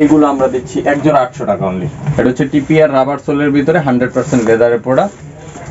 এগুলো আমরা দিচ্ছি একজন আটশো টাকা অনলি এটা হচ্ছে টিপিআর রাবার সোলের ভিতরে হান্ড্রেড পার্সেন্ট লেদারের প্রোডাক্ট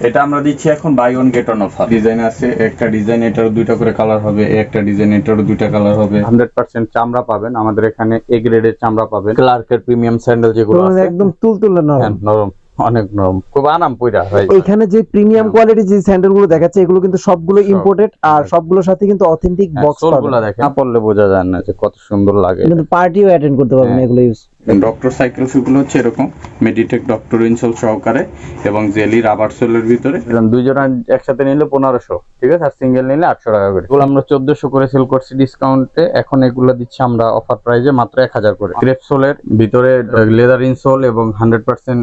এটা আমরা দিচ্ছি এখন buy one get one offer design আছে একটা ডিজাইন এটারও দুইটা করে কালার হবে একটা ডিজাইন এটারও দুইটা কালার হবে। হান্ড্রেড পার্সেন্ট চামড়া পাবেন আমাদের এখানে এ গ্রেডের চামড়া পাবেন। ক্লার্কের প্রিমিয়াম স্যান্ডেল যেগুলো আছে। একদম তুলতুলে নরম। হ্যাঁ, নরম। অনেক নরম। খুব আরাম ভাই। এখানে যে প্রিমিয়াম কোয়ালিটি যে স্যান্ডেলগুলো দেখাচ্ছে এগুলো কিন্তু সবগুলো সব। ইম্পোর্টেড আর সবগুলোর সাথে কিন্তু অথেন্টিক বক্স সোলগুলো দেখেন। না পড়লে বোঝা যায় না যে কত সুন্দর লাগে। কিন্তু পার্টিও অ্যাটেন্ড করতে পারবেন হ্যাঁ। এগুলো ইউজ ডক্টর সাইকেল শুগুলো হচ্ছে এরকম মেডিটেক ডক্টর ইনসোল সহকারে এবং জেলি রাবার সোলের ভিতরে। দুই জোড়া একসাথে নিলে পনেরোশো ঠিক আছে? আর সিঙ্গেল নিলে আটশো টাকা করে। এগুলো আমরা চোদ্দশো করে সেল করছি ডিসকাউন্টে এখন এগুলো দিচ্ছি আমরা অফার প্রাইজে মাত্র এক হাজার করে ক্রেপ সোলের ভিতরে লেদার ইনসোল এবং হান্ড্রেড পার্সেন্ট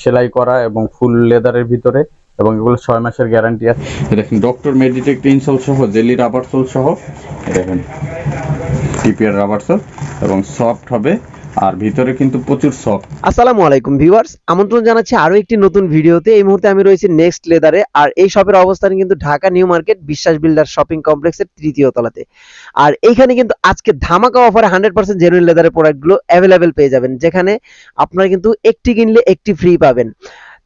সেলাই করা এবং ফুল লেদারের ভিতরে এবং এগুলো ছয় মাসের গ্যারান্টি আছে। দেখেন ডক্টর মেডিটেক ইনসোল সহ জেলি রাবার সোল সহ দেখেন সিপিআর রাবার সোল এবং সফট হবে আর ভিতরে কিন্তু প্রচুর সফট আসসালামু আলাইকুম ভিউয়ার্স, আমন্ত্রণ জানাচ্ছি আরও একটি নতুন ভিডিওতে। এই মুহূর্তে আমি রয়েছি নেক্সট লেদারে আর এই শপের অবস্থান কিন্তু Dhaka new market Biswas builder shopping কমপ্লেক্সের তৃতীয় তলাতে। আর এইখানে কিন্তু আজকে ধামাকা অফারে হান্ড্রেড পার্সেন্ট জেনুইন লেদারের প্রোডাক্টগুলো অ্যাভেলেবেল পেয়ে যাবেন, যেখানে আপনারা কিন্তু একটি কিনলে একটি ফ্রি পাবেন।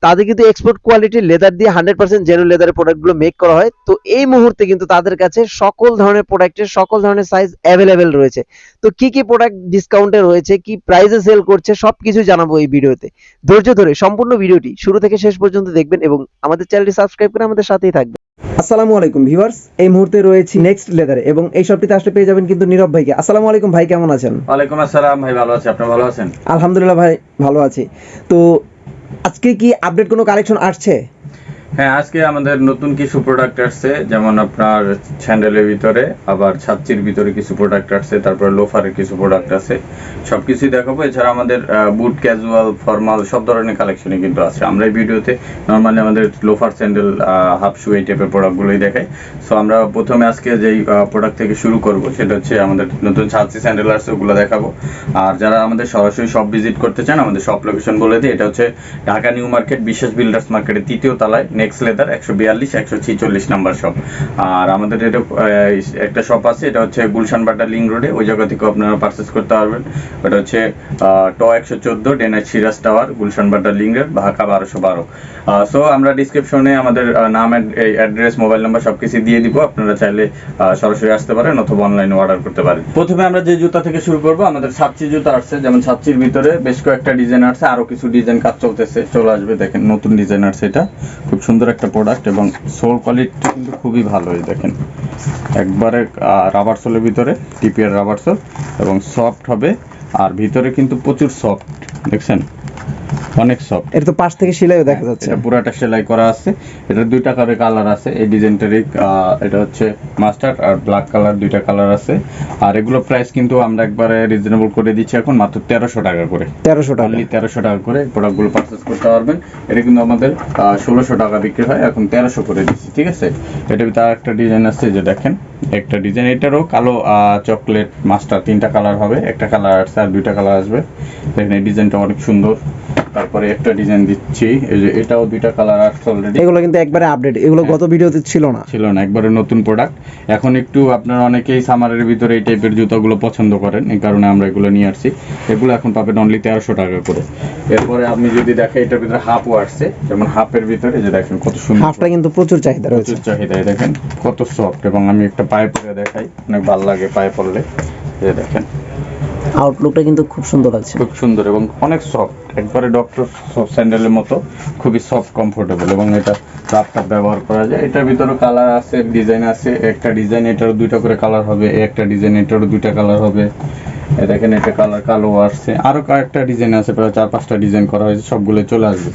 তাদের কিন্তু এক্সপোর্ট কোয়ালিটির লেদার দিয়ে হান্ড্রেড পার্সেন্ট জেনুইন লেদারের প্রোডাক্টগুলো মেক করা হয়। তো এই মুহূর্তে কিন্তু তাদের কাছে সকল ধরনের প্রোডাক্টের সকল ধরনের সাইজ অ্যাভেলেবেল রয়েছে। তো কি কি প্রোডাক্ট ডিসকাউন্টে রয়েছে কি প্রাইসে সেল করছে সবকিছু জানাব এই ভিডিওতে। ধৈর্য ধরে সম্পূর্ণ ভিডিওটি শুরু থেকে শেষ পর্যন্ত দেখবেন এবং আমাদের চ্যানেলটি সাবস্ক্রাইব করে আমাদের সাথেই থাকবেন। আসসালামু আলাইকুম ভিউয়ার্স এই মুহূর্তে রয়েছি নেক্সট লেদারে এবং এই শপটিতে আসলে পেয়ে যাবেন কিন্তু নীরব ভাইকে। আসসালামু আলাইকুম ভাই কেমন আছেন? ওয়ালাইকুম আসসালাম ভাই ভালো আছি আপনি ভালো আছেন? আলহামদুলিল্লাহ ভাই ভালো আছি। তো আজকে কি আপডেট কোনো কালেকশন আসছে? হ্যাঁ আজকে আমাদের নতুন কিছু প্রোডাক্ট আসছে, যেমন আপনার স্যান্ডেলের ভিতরে, আবার ছাত্রীর ভিতরে কিছু প্রোডাক্ট আসছে, তারপর লোফারের কিছু প্রোডাক্ট আছে। সবকিছুই দেখাবো। এছাড়া আমাদের বুট ক্যাজুয়াল ফর্মাল সব ধরনের কালেকশনই কিন্তু আছে। আমরা এই ভিডিওতে নর্মালি আমাদের লোফার স্যান্ডেল হাফ শু এই টাইপের প্রোডাক্টগুলোই দেখাই। সো আমরা প্রথমে আজকে যেই প্রোডাক্ট থেকে শুরু করব, সেটা হচ্ছে আমাদের নতুন ছাত্রী স্যান্ডেল আসছে, ওগুলো দেখাবো। আর যারা আমাদের সরাসরি শপ ভিজিট করতে চান, আমাদের শপ লোকেশন বলে দিই। এটা হচ্ছে ঢাকা নিউ মার্কেট বিশেষ বিল্ডার্স মার্কেটের তৃতীয় তলায় নেক্সট লেদার একশো বিয়াল্লিশ, একশো ছিচল্লিশ নাম্বার শপ আর আমাদের এটা একটা শপ আছে, এটা হচ্ছে গুলশান বাটা লিং রোডে, ওই জায়গা থেকে আপনারা পারচেস করতে পারবেন। ওটা হচ্ছে ট একশো চোদ্দ, ডেনার Siraj tower, Gulshan Badda link road, Dhaka বারোশো বারো। সো আমরা ডিসক্রিপশনে আমাদের নাম অ্যাড্রেস মোবাইল নাম্বার সবকিছু দিয়ে দিব। আপনারা চাইলে সরাসরি আসতে পারেন অথবা অনলাইনে অর্ডার করতে পারেন। প্রথমে আমরা যে জুতা থেকে শুরু করব, আমাদের ছাত্রী জুতা আসছে, যেমন ছাত্রীর ভিতরে বেশ কয়েকটা ডিজাইন আসছে, আরও কিছু ডিজাইন কাজ চলতেছে, চলে আসবে, দেখেন নতুন ডিজাইন আসছে এটা, খুব সুন্দর একটা প্রোডাক্ট এবং সোল কোয়ালিটি কিন্তু খুবই ভালো এই দেখেন। একবারে রাবার সোলের ভিতরে টিপিআর রাবার সোল এবং সফট হবে, আর ভিতরে কিন্তু প্রচুর সফট দেখছেন? অনেক সফট এটা তো পাশ থেকে সেলাইও দেখা যাচ্ছে। এটা পুরাটা সেলাই করা আছে। এটা দুইটা করে কালার আছে এই ডিজাইনটারই এটা হচ্ছে মাস্টার্ড আর ব্ল্যাক কালার দুইটা কালার আছে। আর এগুলো প্রাইস কিন্তু আমরা একবারে রিজনেবল করে দিচ্ছি এখন মাত্র তেরোশো টাকা করে। তেরোশো টাকা। তেরোশো টাকা করে প্রোডাক্টগুলো পারচেস করতে পারবেন। এটা কিন্তু আমাদের ষোলোশো টাকা বিক্রি হয় এখন তেরোশো করে দিচ্ছি ঠিক আছে? এটা আর একটা ডিজাইন আছে যে দেখেন। একটা ডিজাইন এটারও কালো চকলেট মাস্টার তিনটা কালার হবে, একটা কালার আসছে আর দুইটা কালার আসবে। দেখেন এই ডিজাইনটা অনেক সুন্দর। তারপরে একটা ডিজাইন দিচ্ছি। এই যে এটাও দুইটা কালার আসছে অলরেডি এগুলো কিন্তু একবারে আপডেট এগুলো হ্যাঁ। গত ভিডিওতে ছিল না। ছিল না একবারে নতুন প্রোডাক্ট এখন একটু আপনারা অনেকেই সামারের ভিতরে এই টাইপের জুতাগুলো পছন্দ করেন এই কারণে আমরা এগুলো নিয়ে আসছি। এগুলো এখন পাবেন অনলি তেরোশো টাকা করে। এরপরে আপনি যদি দেখেন এটার ভিতরে হাফও আসছে যেমন হাফের ভিতরে এই যে দেখেন কত সুন্দর। হাফটা কিন্তু প্রচুর চাহিদা রয়েছে। প্রচুর চাহিদা এই দেখেন কত সফট এবং আমি একটা পায়ে পরে দেখাই অনেক ভালো লাগে পায়ে পরলে। এই যে দেখেন। আউটলুকটা কিন্তু খুব সুন্দর আছে। খুব সুন্দর এবং অনেক সফট একবারে ডক্টর স্যান্ডেলের মতো, খুবই সফট কমফোর্টেবল এবং এটা রাফটাপ ব্যবহার করা যায়। এটার ভিতরে কালার আছে ডিজাইন আছে, একটা ডিজাইন এটারও দুইটা করে কালার হবে, একটা ডিজাইন এটারও দুইটা কালার হবে। দেখেন এটা কালার কালো আসছে। আরও কয়েকটা ডিজাইন আছে প্রায় চার পাঁচটা ডিজাইন করা হয়েছে সবগুলো চলে আসবে।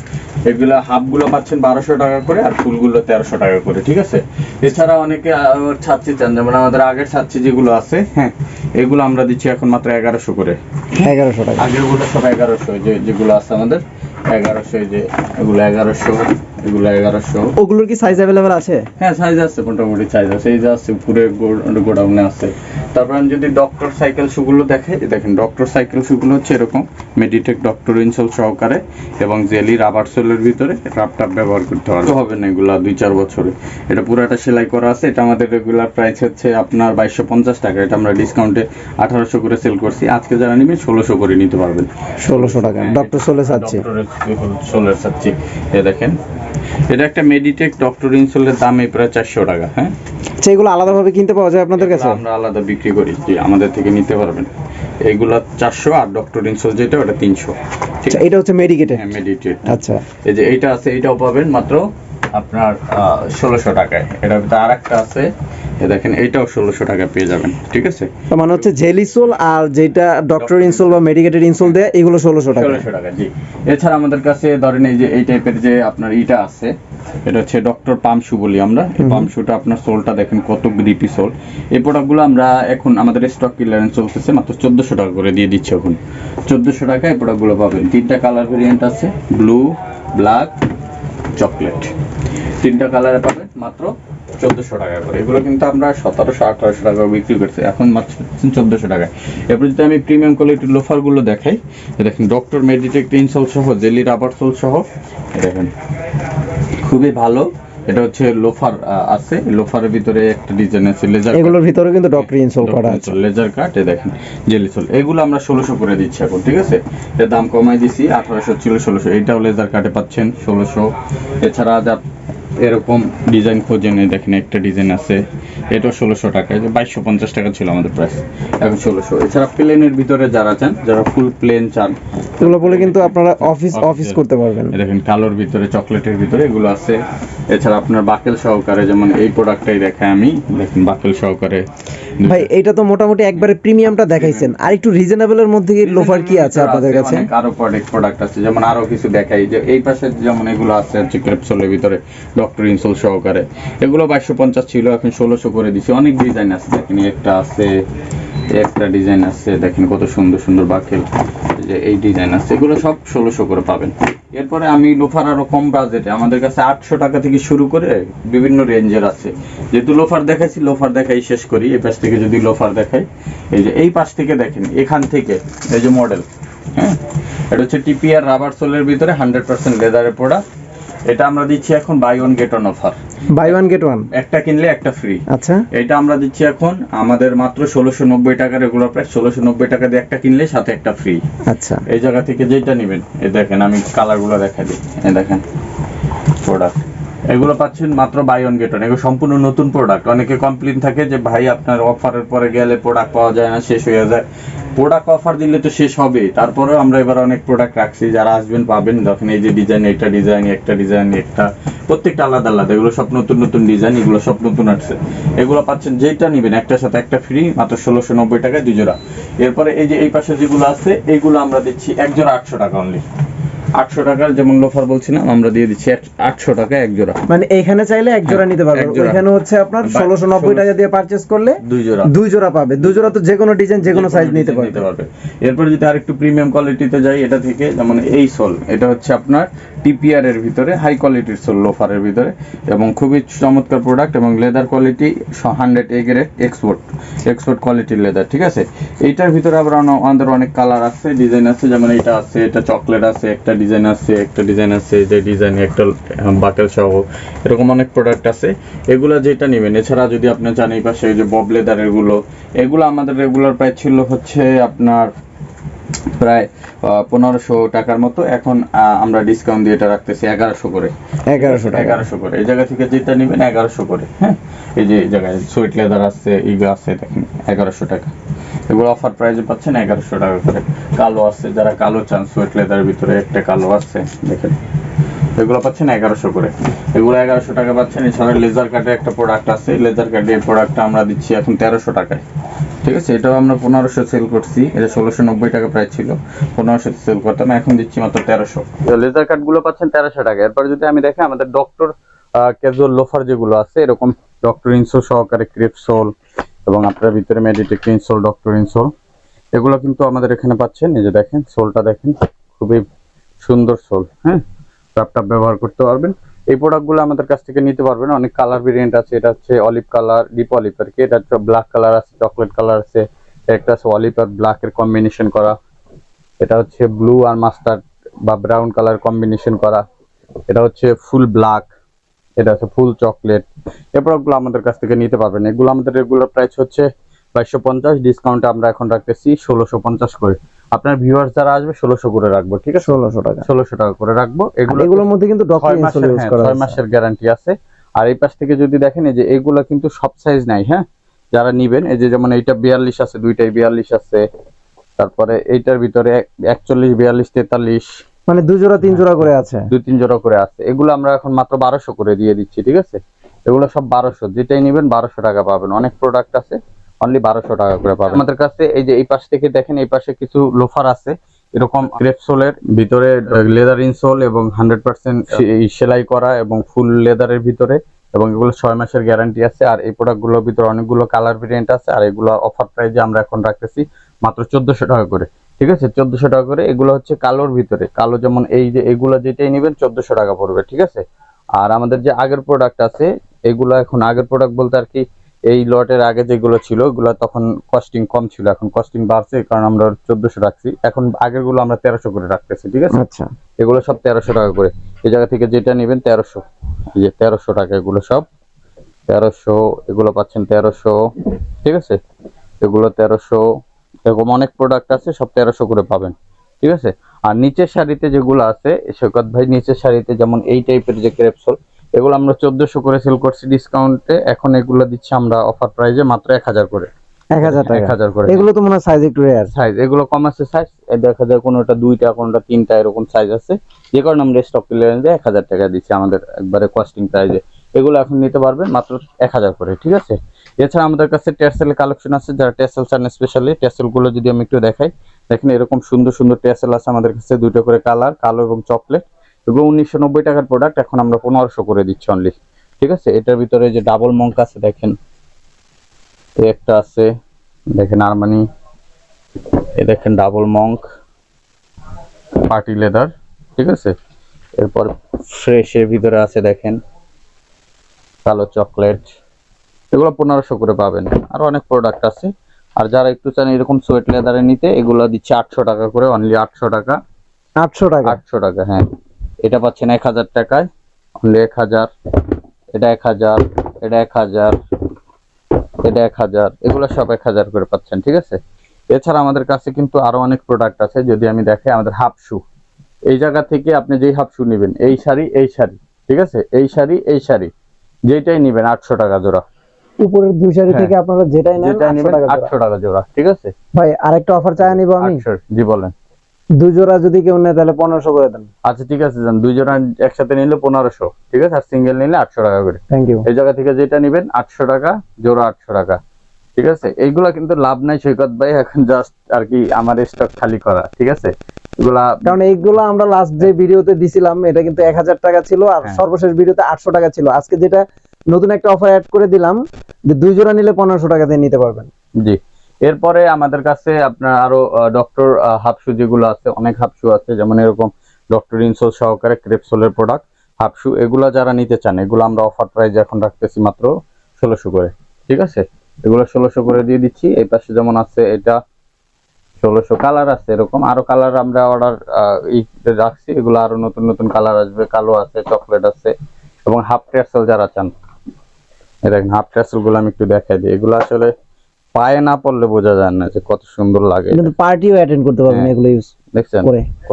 এগুলা হাফগুলো পাচ্ছেন বারোশো টাকা করে আর ফুলগুলো তেরোশো টাকা করে ঠিক আছে? এছাড়া অনেকে ছাচ্ছি চান যেমন আমাদের আগের ছাচ্ছি যেগুলো আছে হ্যাঁ এগুলো আমরা দিচ্ছি এখন মাত্র এগারোশো করে। এগারোশো টাকা। আগেরগুলো সব এগারোশো যে যেগুলো আছে আমাদের এগারোশো যে এগুলো এগারোশো। এগুলো এগারোশো। ওগুলোর কি সাইজ অ্যাভেলেবেল আছে? হ্যাঁ সাইজ আছে মোটামুটি সাইজ আছে। এই যে আছে উপরে গোডাউনে আছে। তারপর আমি যদি ডক্টর সাইকেল শুগুলো দেখে দেখেন ডক্টর সাইকেল শুগুলো হচ্ছে এরকম। মেডিটেক ডক্টর ইনসোল সহকারে এবং জেলি রাবার সোলের ভিতরে ব্যবহার করতে পারবে। হবে না এগুলা দুই চার বছরে। এটা পুরোটা সেলাই করা আছে। এটা আমাদের রেগুলার প্রাইস হচ্ছে আপনার বাইশশো পঞ্চাশ টাকা। এটা আমরা ডিসকাউন্টে আঠারোশো করে সেল করছি। আজকে যারা নেবেন ষোলোশো করে নিতে পারবেন। ষোলোশো টাকা। ডক্টর সোলে চাচ্ছি। সোলার সাচ্ছি এ দেখেন এটা একটা মেডিটেক ডক্টর ইনসুলের দাম এই প্রায় চারশো টাকা হ্যাঁ? আচ্ছা এগুলো আলাদাভাবে কিনতে পাওয়া যায় আপনাদের কাছে? আমরা আলাদা বিক্রি করি জি আমাদের থেকে নিতে পারবেন। এইগুলা চারশো আর ডক্টর ইনসোল যেটা ওটা তিনশো। ঠিক আচ্ছা এটা হচ্ছে মেডিকেটে হ্যাঁ মেডিটেট আচ্ছা। এই যে এইটা আছে এইটাও পাবেন মাত্র আপনার ষোলোশো টাকায়। এটার ভিতরে আর একটা আছে দেখেন এইটাও ষোলোশো টাকা পেয়ে যাবেন ঠিক আছে? মানে হচ্ছে জেলিসোল আর যেটা ডক্টর ইনসোল বা মেডিকেটেড ইনসোল দেয় এগুলো ষোলোশো টাকা ষোলোশো টাকা জি। এছাড়া আমাদের কাছে ধরেন এই যে এই টাইপের যে আপনার ইটা আছে এটা হচ্ছে ডক্টর পাম শু বলি আমরা। এই পাম শুটা আপনার সোলটা দেখেন কত গ্রিপি সোল। এই প্রোডাক্টগুলো আমরা এখন আমাদের স্টক ক্লিয়ারেন্স চলতেছে মাত্র চোদ্দশো টাকা করে দিয়ে দিচ্ছি এখন। চোদ্দশো টাকা এই প্রোডাক্টগুলো পাবেন। তিনটা কালার ভেরিয়েন্ট আছে ব্লু ব্ল্যাক চকলেট। তিনটা কালারে পাবেন মাত্র চোদ্দশো টাকা করে। এগুলো কিন্তু আমরা সতেরোশো, আঠারোশো টাকা বিক্রি করছি। এখন মাত্র চোদ্দশো টাকায়। এরপর যদি আমি প্রিমিয়াম কোয়ালিটির লোফারগুলো দেখাই দেখেন ডক্টর মেডিটেক ইনসোল সহ জেলি রাবার সোল সহ দেখেন, খুবই ভালো। এটা হচ্ছে লোফার আছে। লোফারের ভিতরে একটা ডিজাইন আছে লেজার এগুলোর ভিতরে কিন্তু ডক্টর ইনসোল করা আছে। লেজার কাট এ দেখেন জেলি সোল এগুলো আমরা 1600 করে দিচ্ছি এখন ঠিক আছে? এর দাম কমাই দিছি আঠারোশো ছিল 1600 এটাও লেজার কাটে পাচ্ছেন 1600 এছাড়া যা এরকম ডিজাইন খোঁজেন এই দেখেন একটা ডিজাইন আছে। এটাও ষোলোশো টাকা যে বাইশশো পঞ্চাশ টাকা ছিল আমাদের প্রাইস এখন ষোলোশো। এছাড়া প্লেনের ভিতরে যারা চান যারা ফুল প্লেন চান এগুলো বলে কিন্তু আপনারা অফিস অফিস করতে পারবেন। দেখেন কালোর ভিতরে চকলেটের ভিতরে এগুলো আছে। এছাড়া আপনার বাকেল সহকারে যেমন এই প্রোডাক্টটাই দেখায় আমি দেখেন বাকেল সহকারে। ভাই এটা তো মোটামুটি একবারে প্রিমিয়ামটা দেখাইছেন। আর একটু রিজনেবলের মধ্যে লোফার কি আছে আপনাদের কাছে? আরও প্রোডাক্ট প্রোডাক্ট আছে যেমন আরও কিছু দেখাই। যে এই পাশে যেমন এগুলো আছে হচ্ছে ক্রেপসোলের ভিতরে। ডক্টর ইনসোল সহকারে। এগুলো বাইশশো পঞ্চাশ ছিল, এখন ষোলোশো করে দিছি। অনেক ডিজাইন আছে, দেখেন একটা আছে একটা ডিজাইন আছে, দেখেন কত সুন্দর সুন্দর বাকেল যে এই ডিজাইন আছে, এগুলো সব ষোলোশো করে পাবেন। এরপরে আমি লোফার আরও কম বাজেটে আমাদের কাছে আটশো টাকা থেকে শুরু করে বিভিন্ন রেঞ্জের আছে। যেহেতু লোফার দেখাইছি, লোফার দেখাই শেষ করি, এই পাশ থেকে যদি লোফার দেখাই, এই যে এই পাশ থেকে দেখেন, এখান থেকে, এই যে মডেল হ্যাঁ? এটা হচ্ছে টিপিআর রাবার সোলের ভিতরে হান্ড্রেড পার্সেন্ট লেদারের প্রোডাক্ট এটা আমরা দিচ্ছি এখন buy one get one offer buy one get one একটা কিনলে একটা ফ্রি আচ্ছা। এটা আমরা দিচ্ছি এখন আমাদের মাত্র ষোলোশো নব্বই টাকা রেগুলার প্রাইস ষোলোশো নব্বই টাকা দিয়ে একটা কিনলে সাথে একটা ফ্রি আচ্ছা। এই জায়গা থেকে যেটা নেবেন এই দেখেন আমি কালারগুলো দেখা দিই এই দেখেন প্রোডাক্ট এগুলো পাচ্ছেন মাত্র বাই অন গেট অন এগুলো সম্পূর্ণ নতুন প্রোডাক্ট অনেকে কমপ্লেন থাকে যে, ভাই, আপনার অফারের পরে গেলে প্রোডাক্ট পাওয়া যায় না, শেষ হয়ে যায়। প্রোডাক্ট অফার দিলে তো শেষ হবে। তারপরেও আমরা এবার অনেক প্রোডাক্ট রাখছি। যারা আসবেন, পাবেন। দেখেন এই যে ডিজাইন একটা ডিজাইন একটা ডিজাইন একটা, প্রত্যেকটা আলাদা আলাদা। এগুলো সব নতুন নতুন ডিজাইন এগুলো সব নতুন আসছে। এগুলো পাচ্ছেন যেটা নেবেন, একটার সাথে একটা ফ্রি মাত্র ষোলোশো নব্বই টাকায় দুজোড়া। এরপরে এই যে, এই পাশে যেগুলো আছে এইগুলো আমরা দিচ্ছি এক জোড়া আটশো টাকা অনলি আটশো টাকার যেমন লোফার বলছিলাম আমরা দিয়ে দিচ্ছি আটশো টাকা এক জোড়া। মানে এখানে চাইলে এক জোড়া নিতে পারবেন এক জোড়া। ওইখানে হচ্ছে আপনার ষোলোশো নব্বই টাকা দিয়ে পারচেস করলে দুই জোড়া। দুই জোড়া পাবে। দুই জোড়া তো যে কোনো ডিজাইন যে কোনো সাইজ নিতে পারবে। এরপর যদি আরেকটু প্রিমিয়াম কোয়ালিটিতে যাই এটা থেকে যেমন এই সোল এটা হচ্ছে আপনার টিপিআর এর ভিতরে হাই কোয়ালিটির সোল লোফারের ভিতরে এবং খুবই চমৎকার প্রোডাক্ট এবং leather quality hundred A grade export export কোয়ালিটির লেদার ঠিক আছে? এইটার ভিতরে আবার আমাদের অনেক কালার আছে ডিজাইন আছে যেমন এটা আছে এটা চকলেট আছে একটা ডিজাইন আছে, একটা ডিজাইন আছে, যে ডিজাইন একটা বাকেল সহ এরকম অনেক প্রোডাক্ট আছে। এগুলো যেটা নেবেন, এছাড়া যদি আপনি চান এই পাশে যে বব লেদারেরগুলো, এগুলো আমাদের রেগুলার প্রাইস ছিল হচ্ছে আপনার প্রায় পনেরোশো টাকার মতো। এখন আমরা ডিসকাউন্ট দিয়ে এটা রাখতেছি এগারোশো করে। এগারোশো টাকা। এগারোশো করে। এই জায়গা থেকে যেটা নেবেন এগারোশো করে হ্যাঁ? এই যে এই জায়গায় সুইট লেদার আছে ইগো আছে দেখেন এগারোশো টাকা। এগুলো অফার প্রাইসে পাচ্ছেন এগারোশো টাকা করে। কালো আছে যারা কালো চান সুইট লেদারের ভিতরে একটা কালো আছে দেখেন। এগুলো পাচ্ছেন এগারোশো করে। এগুলো এগারোশো টাকা পাচ্ছেন। এছাড়া লেজার কাটে একটা প্রোডাক্ট আছে। লেজার কাটে এই প্রোডাক্টটা আমরা দিচ্ছি এখন তেরোশো টাকায়। ঠিক আছে? এটাও আমরা পনেরোশো সেল করছি। এটা ষোলোশো নব্বই টাকা প্রায় ছিল। পনেরোশো সেল করতাম, এখন দিচ্ছি মাত্র তেরোশো। লেজার কাটগুলো পাচ্ছেন তেরোশো টাকা। এরপর যদি আমি দেখি, আমাদের ডক্টর ক্যাজুয়াল লোফার যেগুলো আছে, এরকম ডক্টর ইনসোল সহকারে ক্রিপসোল এবং আপনার ভিতরে মেডিটেক ইনসোল ডক্টর ইনসোল এগুলো কিন্তু আমাদের এখানে পাচ্ছেন। এই যে দেখেন সোলটা দেখেন, খুবই সুন্দর সোল হ্যাঁ? ল্যাপটপ ব্যবহার করতে পারবেন। এই প্রোডাক্টগুলো আমাদের কাছ থেকে নিতে পারবেন। অনেক কালার ভেরিয়েন্ট আছে। এটা হচ্ছে অলিভ কালার ডিপ অলিভ আর কি। এটা হচ্ছে ব্ল্যাক কালার আছে চকলেট কালার আছে। একটা আছে অলিভ আর ব্ল্যাক এর কম্বিনেশন করা। এটা হচ্ছে ব্লু আর মাস্টার্ড বা ব্রাউন কালার কম্বিনেশন করা। এটা হচ্ছে ফুল ব্ল্যাক এটা হচ্ছে ফুল চকলেট এই প্রোডাক্টগুলো আমাদের কাছ থেকে নিতে পারবেন। এগুলো আমাদের রেগুলার প্রাইস হচ্ছে বাইশশো পঞ্চাশ। ডিসকাউন্টে আমরা এখন রাখতেছি ষোলোশো পঞ্চাশ করে। আপনার ভিউয়ার্স যারা আসবে ষোলোশো করে রাখব ঠিক আছে? ষোলোশো টাকা। ষোলোশো টাকা করে রাখব। এগুলো এগুলোর মধ্যে কিন্তু ছয় মাসের গ্যারান্টি আছে। আর এই পাশ থেকে যদি দেখেন এই যে এগুলো কিন্তু সব সাইজ নাই হ্যাঁ? যারা নিবেন এই যে যেমন এইটা বিয়াল্লিশ আছে দুইটাই বিয়াল্লিশ আছে। তারপরে এইটার ভিতরে একচল্লিশ বিয়াল্লিশ তেতাল্লিশ। মানে দুই জোড়া তিন জোড়া করে আছে। দুই তিন জোড়া করে আছে। এগুলো আমরা এখন মাত্র বারোশো করে দিয়ে দিচ্ছি ঠিক আছে? এগুলো সব বারোশো। যেটাই নেবেন বারোশো টাকা পাবেন। অনেক প্রোডাক্ট আছে। অনলি বারোশো টাকা করে পাবেন। আমাদের কাছে এই যে এই পাশ থেকে দেখেন এই পাশে কিছু লোফার আছে। এরকম ক্রেপসোলের ভিতরে লেদার ইনসোল এবং হান্ড্রেড পার্সেন্ট সেলাই করা এবং ফুল লেদারের ভিতরে এবং এগুলো ছয় মাসের গ্যারান্টি আছে। আর এই প্রোডাক্টগুলোর ভিতরে অনেকগুলো কালার ভেরিয়েন্ট আছে আর এগুলো অফার প্রাইজে আমরা এখন রাখতেছি মাত্র চোদ্দশো টাকা করে। ঠিক আছে? চোদ্দশো টাকা করে। এগুলো হচ্ছে কালোর ভিতরে। কালো যেমন এই যে এগুলো যেটাই নেবেন চোদ্দশো টাকা পড়বে। ঠিক আছে? আর আমাদের যে আগের প্রোডাক্ট আছে এগুলো এখন আগের প্রোডাক্ট বলতে আর কি এই লটের আগে যেগুলো ছিল ওগুলো তখন কস্টিং কম ছিল এখন কস্টিং বাড়ছে কারণ আমরা চোদ্দশো রাখছি। এখন আগেরগুলো আমরা তেরোশো করে রাখতেছি ঠিক আছে? আচ্ছা। এগুলো সব তেরোশো টাকা করে। এই জায়গা থেকে যেটা নেবেন তেরোশো। এই যে তেরোশো টাকা এগুলো সব। তেরোশো এগুলো পাচ্ছেন তেরোশো ঠিক আছে? এগুলো তেরোশো এরকম অনেক প্রোডাক্ট আছে সব তেরোশো করে পাবেন ঠিক আছে? আর নিচের শাড়িতে যেগুলো আছে সৈকত ভাই নিচের শাড়িতে যেমন এই টাইপের যে ক্রেপসোল এগুলো আমরা চোদ্দশো করে সেল করছি ডিসকাউন্টে এখন এগুলো দিচ্ছি আমরা অফার প্রাইজে মাত্র এক হাজার করে। এক হাজার এক হাজার করে এগুলো তো মনে হয় সাইজ একটু রেয়ার সাইজ এগুলো কম আছে সাইজ দেখা যায় কোনোটা দুইটা কোনোটা তিনটা এরকম সাইজ আছে। যে কারণে আমরা স্টক ক্লিয়ারেন্সে এক হাজার টাকা দিচ্ছি আমাদের একবারে কস্টিং প্রাইজে এগুলো এখন নিতে পারবেন মাত্র এক হাজার করে ঠিক আছে? এছাড়া আমাদের কাছে টেসেল কালেকশন আছে যারা টেসেল চান স্পেশালি টেসেলগুলো যদি আমি একটু দেখাই। দেখেন এরকম সুন্দর সুন্দর টেসেল আছে আমাদের কাছে দুটো করে কালার কালো এবং চকলেট এগুলো উনিশশো নব্বই টাকার প্রোডাক্ট এখন আমরা পনেরোশো করে দিচ্ছি অনলি ঠিক আছে? এটার ভিতরে যে ডাবল মঙ্ক আছে দেখেন। একটা আছে দেখেন আরমানি এ দেখেন ডাবল মঙ্ক পার্টি লেদার ঠিক আছে? এরপর ফ্রেশের ভিতরে আছে দেখেন। কালো চকলেট এগুলো পনেরোশো করে পাবেন। আরও অনেক প্রোডাক্ট আছে। আর যারা একটু চান এরকম সোয়েট লেদারে নিতে এগুলো দিচ্ছে আটশো টাকা করে অনলি আটশো টাকা। আটশো টাকা। আটশো টাকা হ্যাঁ। এটা পাচ্ছেন এক হাজার টাকায়। অনলি এক হাজার এটা এক হাজার এটা এক হাজার এটা এক হাজার এগুলো সব এক হাজার করে পাচ্ছেন ঠিক আছে? এছাড়া আমাদের কাছে কিন্তু আরও অনেক প্রোডাক্ট আছে যদি আমি দেখাই আমাদের হাফ শু এই জায়গা থেকে আপনি যেই হাফ শু নেবেন এই শাড়ি এই শাড়ি ঠিক আছে? এই শাড়ি এই শাড়ি যেটাই নেবেন আটশো টাকা জোড়া। উপরের দুই সারি হ্যাঁ। থেকে আপনারা যেটাই নেবেন টাকা জোড়া। আটশো টাকা জোড়া ঠিক আছে? ভাই আরেকটা অফার চাই নিব আমি। জি বলেন। দুই জোড়া যদি কেউ নেয় তাহলে পনেরোশো করে দেন। আচ্ছা ঠিক আছে যান দুই জোড়া একসাথে নিলে পনেরোশো ঠিক আছে? আর সিঙ্গেল নিলে আটশো টাকা করে। থ্যাংক ইউ এই জায়গা থেকে যেটা নেবেন আটশো টাকা জোড়া আটশো টাকা ঠিক আছে? এইগুলা কিন্তু লাভ নাই সৈকত ভাই এখন জাস্ট আর কি আমার স্টক খালি করা ঠিক আছে? এগুলা কারণ এইগুলো আমরা লাস্ট যে ভিডিওতে দিছিলাম এটা কিন্তু এক হাজার টাকা ছিল আর। সর্বশেষ ভিডিওতে আটশো টাকা ছিল। আজকে যেটা নতুন একটা অফার অ্যাড করে দিলাম যে দুই জোড়া নিলে পনেরোশো টাকা দিয়ে নিতে পারবেন। জি। এরপরে আমাদের কাছে আপনার আরও ডক্টর হাফশু যেগুলো আছে, অনেক হাফশু আছে, যেমন এরকম ডক্টর ইনসোল সহকারে ক্রেপসোলের প্রোডাক্ট হাফশু, এগুলো যারা নিতে চান, এগুলো আমরা অফার প্রাইস এখন রাখতেছি মাত্র ষোলোশো করে, ঠিক আছে? এগুলো ষোলোশো করে দিয়ে দিচ্ছি, এই পাশে যেমন আছে এটা ষোলোশো কালার আছে এরকম, আরও কালার আমরা অর্ডার রাখছি, এগুলো আরও নতুন নতুন কালার আসবে, কালো আছে চকলেট আছে, এবং হাফ ট্রেসেল যারা চান দেখেন হাফ ট্রেসেলগুলো আমি একটু দেখাই দিই, এগুলো আসলে পায়ে না পড়লে বোঝা যায় না যে কত সুন্দর লাগে। কিন্তু পার্টিও অ্যাটেন্ড করতে পারবেন হ্যাঁ। এগুলো ইউজ দেখছেন?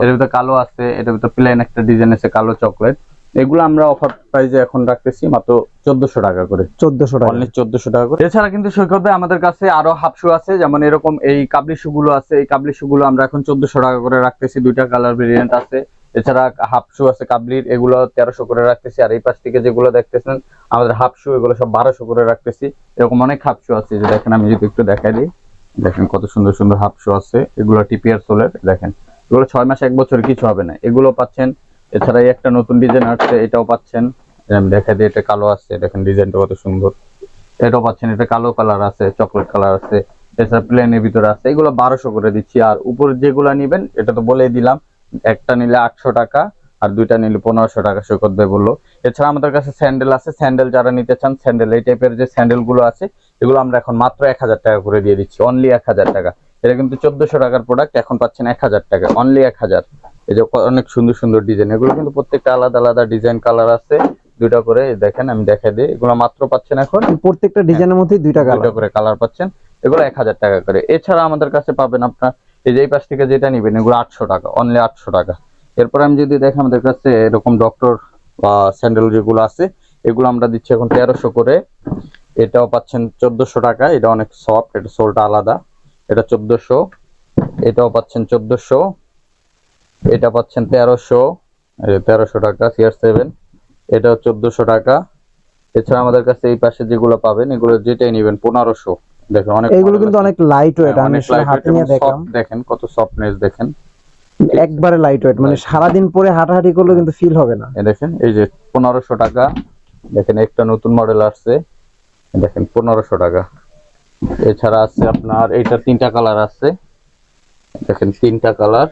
এর ভিতরে কালো আছে এটার ভিতরে প্লেন একটা ডিজাইন আছে কালো চকলেট এগুলো আমরা অফার প্রাইসে এখন রাখতেছি মাত্র চোদ্দশো টাকা করে। চোদ্দশো টাকা। অনলি চোদ্দশো টাকা করে। এছাড়া কিন্তু সৈকত আমাদের কাছে আরও হাফ শু আছে যেমন এরকম এই কাবলি শু গুলো আছে এই কাবলি শু গুলো আমরা এখন চোদ্দশো টাকা করে রাখতেছি। দুইটা কালার ভেরিয়েন্ট আছে। এছাড়া হাফশু আছে, কাবলির, এগুলো তেরোশো করে রাখতেছি। আর এই পাশ থেকে যেগুলো দেখতেছেন, আমাদের হাফশু, এগুলো সব বারোশো করে রাখতেছি। এরকম অনেক হাফশু আছে যে দেখেন, আমি যদি একটু দেখাই দিই। দেখেন কত সুন্দর সুন্দর হাফশু আছে, এগুলো টিপিআর সোলের, দেখেন। এগুলো ছয় মাস, এক বছর কিছু হবে না। এগুলো পাচ্ছেন, এছাড়া একটা নতুন ডিজাইন আসছে, এটাও পাচ্ছেন। আমি দেখা দিই, এটা কালো আছে, দেখেন ডিজাইনটা কত সুন্দর। এটাও পাচ্ছেন, এটা কালো কালার আছে, চকলেট কালার আছে, এছাড়া প্লেনের ভিতরে আছে, এগুলো বারোশো করে দিচ্ছি। আর উপরে যেগুলো নিবেন, এটা তো বলেই দিলাম একটা নিলে আটশো টাকা আর দুইটা নিলে পনেরোশো টাকা সৈকত ভাই বলল। এছাড়া আমাদের কাছে স্যান্ডেল আছে স্যান্ডেল যারা নিতে চান স্যান্ডেল এই টাইপের যে স্যান্ডেলগুলো আছে এগুলো আমরা এখন মাত্র এক হাজার টাকা করে দিয়ে দিচ্ছি অনলি এক হাজার টাকা। এটা কিন্তু চোদ্দশো টাকার প্রোডাক্ট এখন পাচ্ছেন এক হাজার টাকা অনলি এক হাজার। এই যে অনেক সুন্দর সুন্দর ডিজাইন এগুলো কিন্তু প্রত্যেকটা আলাদা আলাদা ডিজাইন কালার আছে দুইটা করে দেখেন আমি দেখাই দিই। এগুলো মাত্র পাচ্ছেন এখন প্রত্যেকটা ডিজাইনের মধ্যে দুইটা কালার দুইটা করে কালার পাচ্ছেন এগুলো এক হাজার টাকা করে। এছাড়া আমাদের কাছে পাবেন আপনার এই যে এই পাশ থেকে যেটা নিবেন, এগুলো আটশো টাকা অনলি আটশো টাকা। এরপর আমি যদি দেখি আমাদের কাছে এরকম ডক্টর স্যান্ডেল যেগুলো আছে, এগুলো আমরা দিচ্ছি এখন তেরোশো করে। এটাও পাচ্ছেন চোদ্দশো টাকা, এটা অনেক সফট এটা সোলটা আলাদা। এটা চোদ্দশো, এটাও পাচ্ছেন চোদ্দশো, এটা পাচ্ছেন তেরোশো তেরোশো টাকা সিআর সেভেন এটাও চোদ্দশো টাকা। এছাড়া আমাদের কাছে এই পাশে যেগুলো পাবেন, এগুলো যেটাই নেবেন, পনেরোশো। দেখেন অনেক এগুলো কিন্তু অনেক লাইট ওয়েট হ্যাঁ, আমি আসলে হাতে নিয়ে দেখলাম। দেখেন কত সফটনেস দেখেন। একবারে লাইট ওয়েট মানে সারাদিন পরে হাঁটাহাঁটি করলেও কিন্তু ফিল হবে না। দেখেন এই যে পনেরোশো টাকা দেখেন একটা নতুন মডেল আসছে। দেখেন পনেরোশো টাকা। এছাড়া আছে আপনার এইটা তিনটা কালার আছে। দেখেন তিনটা কালার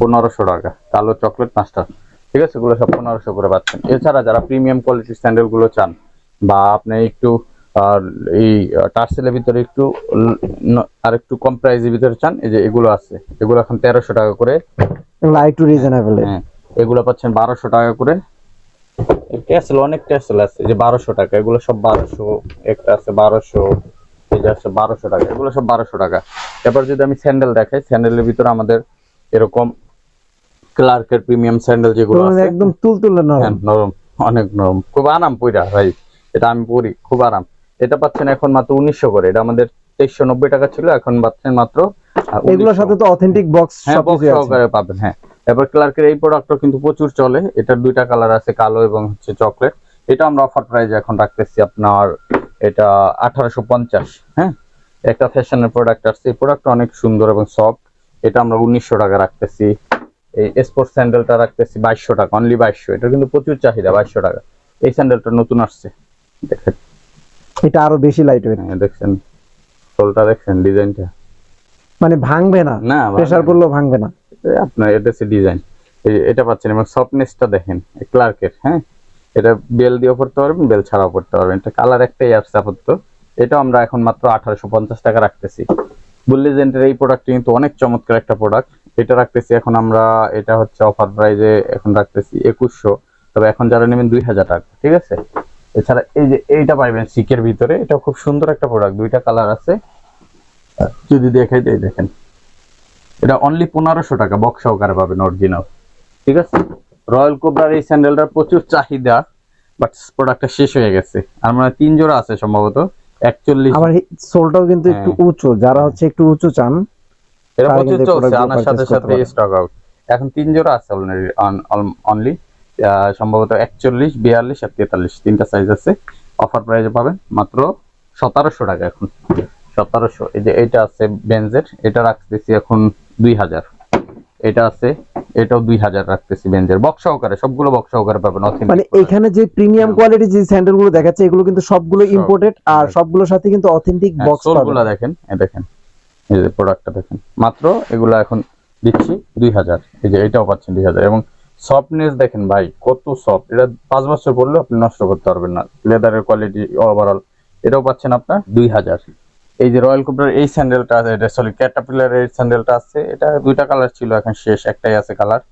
পনেরোশো টাকা। কালো চকলেট মাস্টার ঠিক আছে এগুলো সব পনেরোশো করে পাচ্ছেন। এছাড়া যারা প্রিমিয়াম কোয়ালিটির স্যান্ডেলগুলো চান বা আপনি একটু আর এই টার্সেলের ভিতরে একটু আর একটু কম প্রাইসের ভিতরে চান এই যে এগুলো আছে। এগুলো এখন তেরোশো টাকা করে। এগুলো একটু রিজনেবল হ্যাঁ এগুলো পাচ্ছেন বারোশো টাকা করে। ট্যাসেল অনেক ট্যাসেল আছে যে বারোশো টাকা এগুলো সব বারোশো একটা আছে বারোশো এই যে আছে বারোশো টাকা এগুলো সব বারোশো টাকা। এবার যদি আমি স্যান্ডেল দেখাই স্যান্ডেলের ভিতরে আমাদের এরকম ক্লার্কের প্রিমিয়াম স্যান্ডেল যেগুলো আছে। একদম তুলতুলে হ্যাঁ, নরম নরম অনেক নরম। খুব আরাম পইরা ভাই এটা আমি পরি খুব আরাম। এটা পাচ্ছেন এখন মাত্র উনিশশো করে। এটা আমাদের তেইশশো নব্বই টাকা ছিল এখন পাচ্ছেন মাত্র এগুলোর সাথে তো অথেন্টিক বক্স হ্যাঁ বক্স সহকারে পাবেন হ্যাঁ। এবার ক্লার্কের এই প্রোডাক্টও কিন্তু প্রচুর চলে। এটার দুইটা কালার আছে কালো এবং হচ্ছে চকলেট এটা আমরা অফার প্রাইজে এখন রাখতেছি আপনার এটা আঠারোশো পঞ্চাশ হ্যাঁ? একটা ফ্যাশনের প্রোডাক্ট আসছে। এই প্রোডাক্টটা অনেক সুন্দর এবং সফট এটা আমরা উনিশশো টাকা রাখতেছি। এই স্পোর্টস স্যান্ডেলটা রাখতেছি বাইশশো টাকা অনলি বাইশশো। এটা কিন্তু প্রচুর চাহিদা বাইশশো টাকা। এই স্যান্ডেলটা নতুন আসছে। দেখেন। এটা আরও বেশি লাইট ওয়েট হ্যাঁ, দেখছেন। সোলটা দেখছেন ডিজাইনটা? মানে ভাঙবে না না প্রেসার। পড়লেও ভাঙবে না। আপনার এটা হচ্ছে ডিজাইন এটা পাচ্ছেন এবং সফটনেসটা দেখেন ক্লার্কের হ্যাঁ? এটা বেল দিয়েও পড়তে পারবেন বেল ছাড়াও পড়তে পারবেন। এটা কালার একটাই আসছে আপাতত। এটা আমরা এখন মাত্র আঠারোশো পঞ্চাশ টাকা রাখতেছি। বুল্লিজেন্টের এই প্রোডাক্টটি কিন্তু অনেক চমৎকার একটা প্রোডাক্ট এটা রাখতেছি এখন আমরা এটা হচ্ছে অফার প্রাইজে এখন রাখতেছি একুশশো। তবে এখন যারা নেবেন দুই হাজার টাকা ঠিক আছে? এছাড়া এই যে এইটা পাইবেন সিকের ভিতরে এটা খুব সুন্দর একটা প্রোডাক্ট দুইটা কালার আছে। যদি দেখাই দেয় দেখেন। এটা অনলি পনেরোশো টাকা বক্স সহকারে পাবেন অরিজিনাল ঠিক আছে? রয়্যাল কোবরার এই স্যান্ডেলটার প্রচুর চাহিদা বাট প্রোডাক্টটা শেষ হয়ে গেছে। আর মানে তিন জোড়া আছে সম্ভবত একচল্লিশ। আবার সোলটাও কিন্তু একটু হ্যাঁ। উঁচু যারা হচ্ছে একটু উঁচু চান এটা প্রচুর চলছে আনার সাথে সাথে। স্টক আউট এখন তিন জোড়া আছে অলরেডি অনলি সম্ভবত একচল্লিশ বিয়াল্লিশ আর তেতাল্লিশ। তিনটা সাইজ আছে। অফার প্রাইজে পাবেন মাত্র সতেরোশো টাকা এখন। সতেরোশো। এই যে এইটা আছে বেঞ্জের এটা রাখতেছি এখন দুই হাজার। এটা আছে এটাও দুই হাজার রাখতেছি বেঞ্জের বক্স সহকারে সবগুলো বক্স সহকারে পাবেন মানে এখানে যে প্রিমিয়াম হ্যাঁ। কোয়ালিটি যে স্যান্ডেলগুলো দেখাচ্ছে এগুলো কিন্তু সবগুলো সব। ইম্পোর্টেড আর সবগুলোর সাথে কিন্তু অথেন্টিক হ্যাঁ, বক্স সোলগুলা দেখেন এই দেখেন। এই যে প্রোডাক্টটা দেখেন। মাত্র এগুলা এখন দিচ্ছি দুই হাজার। এই যে এটাও পাচ্ছেন দুই হাজার। এবং সফটনেস দেখেন ভাই, কত সফট এটা পাঁচ বছর পরলেও আপনি নষ্ট করতে পারবেন না। লেদারের কোয়ালিটি ওভারঅল এটাও পাচ্ছেন আপনার দুই হাজার। এই যে রয়্যাল কুবরার এই স্যান্ডেলটা আছে, এটা সরি ক্যাটাপিলারের এই স্যান্ডেলটা আছে, এটা দুইটা কালার ছিল এখন শেষ, একটাই আছে কালার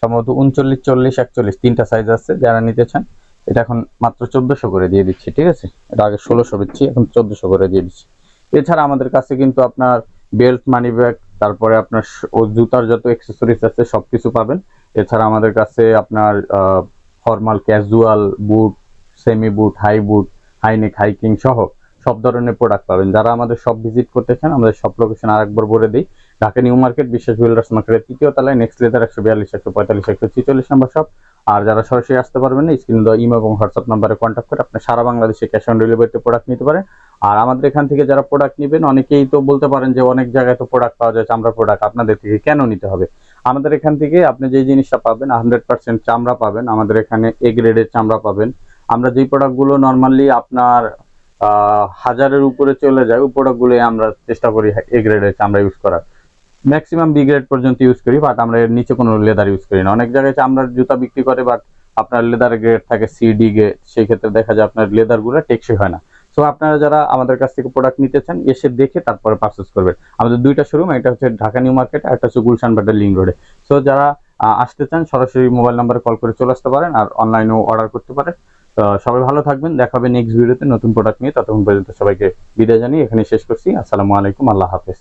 সম্ভবত উনচল্লিশ, চল্লিশ, একচল্লিশ, তিনটা সাইজ আছে, যারা নিতে চান, এটা এখন মাত্র চোদ্দশো করে দিয়ে দিচ্ছি, ঠিক আছে? এটা আগে ষোলোশো দিচ্ছি, এখন চোদ্দশো করে দিয়ে দিচ্ছি। এছাড়া আমাদের কাছে কিন্তু আপনার বেল্ট মানি ব্যাগ তারপরে আপনার জুতার যত অ্যাক্সেসরিজ আছে, সবকিছু পাবেন। এছাড়া আমাদের কাছে আপনার formal casual boot semi boot high boot high neck hiking সহ সব ধরনের প্রোডাক্ট পাবেন। যারা আমাদের সব ভিজিট করতে চান, আমাদের সব লোকেশন আরেকবার বলে দিই। Dhaka new market, Biswas builders মার্কেটের তৃতীয় তলায় নেক্সট লেদার একশো বিয়াল্লিশ, একশো পঁয়তাল্লিশ, একশো ছিচল্লিশ নম্বর সব আর যারা সরাসরি আসতে পারবেন না স্ক্রিন দেওয়া ইমো এবং হোয়াটসঅ্যাপ নাম্বারে কন্ট্যাক্ট করে আপনি সারা বাংলাদেশে ক্যাশ অন ডেলিভারিতে প্রোডাক্ট নিতে পারেন। আর আমাদের এখান থেকে যারা প্রোডাক্ট নেবেন, অনেকেই তো বলতে পারেন যে অনেক জায়গায় তো প্রোডাক্ট পাওয়া যায় চামড়া প্রোডাক্ট আপনাদের থেকে কেন নিতে হবে? আমাদের এখান থেকে আপনি যে জিনিসটা পাবেন হান্ড্রেড পার্সেন্ট চামড়া পাবেন। আমাদের এখানে এ গ্রেডের চামড়া পাবেন। আমরা যেই প্রোডাক্টগুলো নর্মালি আপনার হাজারের উপরে চলে যায়, ওই প্রোডাক্টগুলোই আমরা চেষ্টা করি এ গ্রেডের চামড়া ইউজ করার। ম্যাক্সিমাম বি গ্রেড পর্যন্ত ইউজ করি বাট আমরা এর নিচে কোনো লেদার ইউজ করি না। অনেক জায়গায় চামড়ার জুতা বিক্রি করে বাট আপনার লেদার গ্রেড থাকে সি ডি গ্রেড সেই ক্ষেত্রে দেখা যায় আপনার লেদারগুলো টেকসই হয় না। সো আপনারা যারা আমাদের কাছ থেকে প্রোডাক্ট নিতে চান, এসে দেখে তারপরে পারচেস করবেন। আমাদের দুইটা শোরুম একটা হচ্ছে ঢাকা নিউ মার্কেট, আর একটা হচ্ছে গুলশান বাটার লিঙ্ক রোডে। সো যারা আসতে চান, সরাসরি মোবাইল নাম্বারে কল করে চলে আসতে পারেন, আর অনলাইনেও অর্ডার করতে পারেন। সবাই ভালো থাকবেন, দেখা হবে নেক্সট ভিডিওতে নতুন প্রোডাক্ট নিয়ে। ততক্ষণ পর্যন্ত সবাইকে বিদায় জানিয়ে এখানে শেষ করছি। আসসালামু আলাইকুম, আল্লাহ হাফেজ।